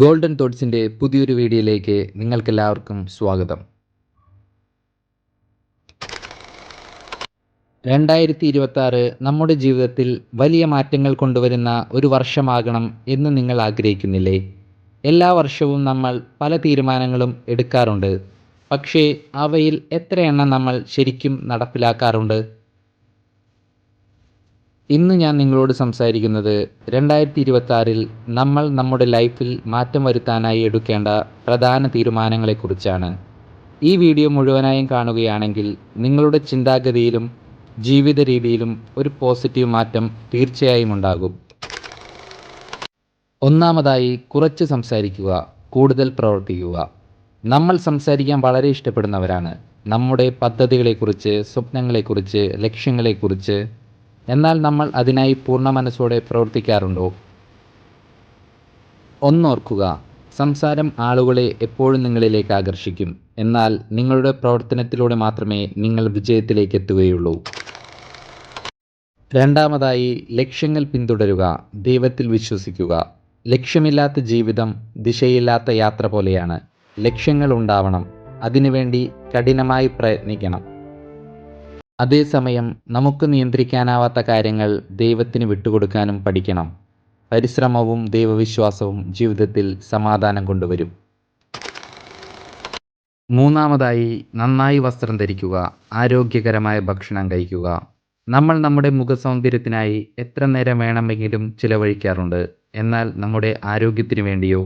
Golden തോട്ട്സിന്റെ പുതിയൊരു വീഡിയോയിലേക്ക് നിങ്ങൾക്കെല്ലാവർക്കും സ്വാഗതം. രണ്ടായിരത്തി ഇരുപത്തി നമ്മുടെ ജീവിതത്തിൽ വലിയ മാറ്റങ്ങൾ കൊണ്ടുവരുന്ന ഒരു വർഷമാകണം എന്ന് നിങ്ങൾ ആഗ്രഹിക്കുന്നില്ലേ? എല്ലാ വർഷവും നമ്മൾ പല തീരുമാനങ്ങളും എടുക്കാറുണ്ട്. പക്ഷേ അവയിൽ എത്രയെണ്ണം നമ്മൾ ശരിക്കും നടപ്പിലാക്കാറുണ്ട്? ഇന്ന് ഞാൻ നിങ്ങളോട് സംസാരിക്കുന്നത് രണ്ടായിരത്തി ഇരുപത്തി നമ്മൾ നമ്മുടെ ലൈഫിൽ മാറ്റം വരുത്താനായി എടുക്കേണ്ട പ്രധാന തീരുമാനങ്ങളെക്കുറിച്ചാണ്. ഈ വീഡിയോ മുഴുവനായും കാണുകയാണെങ്കിൽ നിങ്ങളുടെ ചിന്താഗതിയിലും ജീവിത രീതിയിലും ഒരു പോസിറ്റീവ് മാറ്റം തീർച്ചയായും ഉണ്ടാകും. ഒന്നാമതായി കുറച്ച് സംസാരിക്കുക കൂടുതൽ പ്രവർത്തിക്കുക. നമ്മൾ സംസാരിക്കാൻ വളരെ ഇഷ്ടപ്പെടുന്നവരാണ്. നമ്മുടെ പദ്ധതികളെക്കുറിച്ച് സ്വപ്നങ്ങളെക്കുറിച്ച് ലക്ഷ്യങ്ങളെക്കുറിച്ച് എന്നാൽ നമ്മൾ അതിനായി പൂർണ മനസ്സോടെ പ്രവർത്തിക്കാറുണ്ടോ? ഒന്നോർക്കുക സംസാരം ആളുകളെ എപ്പോഴും നിങ്ങളിലേക്ക് ആകർഷിക്കും. എന്നാൽ നിങ്ങളുടെ പ്രവർത്തനത്തിലൂടെ മാത്രമേ നിങ്ങൾ വിജയത്തിലേക്ക് എത്തുകയുള്ളൂ. രണ്ടാമതായി ലക്ഷ്യങ്ങൾ പിന്തുടരുക ദൈവത്തിൽ വിശ്വസിക്കുക. ലക്ഷ്യമില്ലാത്ത ജീവിതം ദിശയില്ലാത്ത യാത്ര പോലെയാണ്. ലക്ഷ്യങ്ങൾ ഉണ്ടാവണം. അതിനുവേണ്ടി കഠിനമായി പ്രയത്നിക്കണം. അതേസമയം നമുക്ക് നിയന്ത്രിക്കാനാവാത്ത കാര്യങ്ങൾ ദൈവത്തിന് വിട്ടുകൊടുക്കാനും പഠിക്കണം. പരിശ്രമവും ദൈവവിശ്വാസവും ജീവിതത്തിൽ സമാധാനം കൊണ്ടുവരും. മൂന്നാമതായി നന്നായി വസ്ത്രം ധരിക്കുക ആരോഗ്യകരമായ ഭക്ഷണം കഴിക്കുക. നമ്മൾ നമ്മുടെ മുഖസൗന്ദര്യത്തിനായി എത്ര നേരം വേണമെങ്കിലും ചിലവഴിക്കാറുണ്ട്. എന്നാൽ നമ്മുടെ ആരോഗ്യത്തിന് വേണ്ടിയോ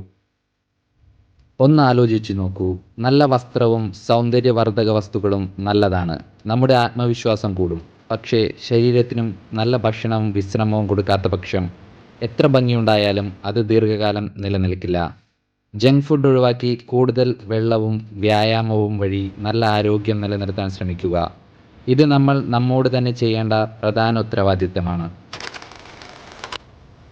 ഒന്ന് ആലോചിച്ചു നോക്കൂ. നല്ല വസ്ത്രവും സൗന്ദര്യവർദ്ധക വസ്തുക്കളും നല്ലതാണ്. നമ്മുടെ ആത്മവിശ്വാസം കൂടും. പക്ഷേ ശരീരത്തിനും നല്ല ഭക്ഷണവും വിശ്രമവും കൊടുക്കാത്ത പക്ഷം എത്ര ഭംഗിയുണ്ടായാലും അത് ദീർഘകാലം നിലനിൽക്കില്ല. ജങ്ക് ഫുഡ് ഒഴിവാക്കി കൂടുതൽ വെള്ളവും വ്യായാമവും വഴി നല്ല ആരോഗ്യം നിലനിർത്താൻ ശ്രമിക്കുക. ഇത് നമ്മൾ നമ്മോട് തന്നെ ചെയ്യേണ്ട പ്രധാന ഉത്തരവാദിത്തമാണ്.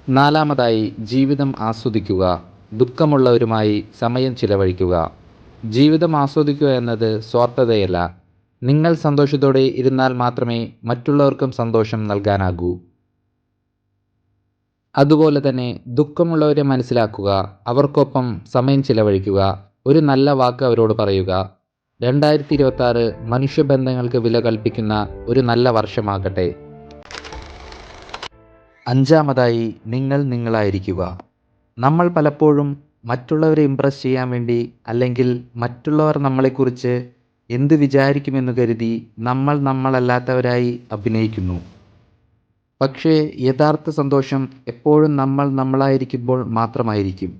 നാലാമതായി ജീവിതം ആസ്വദിക്കുക. ദുഃഖമുള്ളവരുമായി സമയം ചിലവഴിക്കുക. ജീവിതം ആസ്വദിക്കുക എന്നത് സ്വാർത്ഥതയല്ല. നിങ്ങൾ സന്തോഷത്തോടെ ഇരുന്നാൽ മാത്രമേ മറ്റുള്ളവർക്കും സന്തോഷം നൽകാനാകൂ. അതുപോലെ തന്നെ ദുഃഖമുള്ളവരെ മനസ്സിലാക്കുക. അവർക്കൊപ്പം സമയം ചിലവഴിക്കുക. ഒരു നല്ല വാക്ക് അവരോട് പറയുക. രണ്ടായിരത്തി ഇരുപത്തി മനുഷ്യബന്ധങ്ങൾക്ക് വില കൽപ്പിക്കുന്ന ഒരു നല്ല വർഷമാകട്ടെ. അഞ്ചാമതായി നിങ്ങൾ നിങ്ങളായിരിക്കുക. നമ്മൾ പലപ്പോഴും മറ്റുള്ളവരെ ഇമ്പ്രസ് ചെയ്യാൻ വേണ്ടി അല്ലെങ്കിൽ മറ്റുള്ളവർ നമ്മളെക്കുറിച്ച് എന്ത് വിചാരിക്കുമെന്ന് കരുതി നമ്മൾ നമ്മളല്ലാത്തവരായി അഭിനയിക്കുന്നു. പക്ഷേ യഥാർത്ഥ സന്തോഷം എപ്പോഴും നമ്മൾ നമ്മളായിരിക്കുമ്പോൾ മാത്രമായിരിക്കും.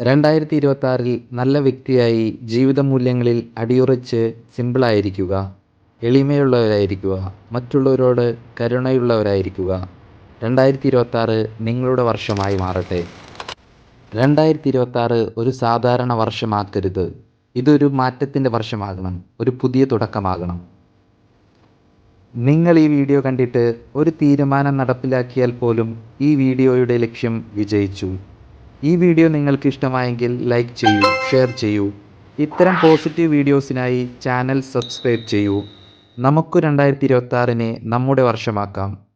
രണ്ടായിരത്തി ഇരുപത്തി നല്ല വ്യക്തിയായി ജീവിത മൂല്യങ്ങളിൽ അടിയുറച്ച് സിമ്പിളായിരിക്കുക എളിമയുള്ളവരായിരിക്കുക മറ്റുള്ളവരോട് കരുണയുള്ളവരായിരിക്കുക. രണ്ടായിരത്തി ഇരുപത്തി ആറ് നിങ്ങളുടെ വർഷമായി മാറട്ടെ. രണ്ടായിരത്തി ഇരുപത്തി ആറ് ഒരു സാധാരണ വർഷമാക്കരുത്. ഇതൊരു മാറ്റത്തിന്റെ വർഷമാകണം. ഒരു പുതിയ തുടക്കമാകണം. നിങ്ങൾ ഈ വീഡിയോ കണ്ടിട്ട് ഒരു തീരുമാനം നടപ്പിലാക്കിയാൽ പോലും ഈ വീഡിയോയുടെ ലക്ഷ്യം വിജയിച്ചു. ഈ വീഡിയോ നിങ്ങൾക്ക് ഇഷ്ടമായെങ്കിൽ ലൈക്ക് ചെയ്യൂ ഷെയർ ചെയ്യൂ. ഇത്തരം പോസിറ്റീവ് വീഡിയോസിനായി ചാനൽ സബ്സ്ക്രൈബ് ചെയ്യൂ. നമുക്ക് രണ്ടായിരത്തി ഇരുപത്തി നമ്മുടെ വർഷമാക്കാം.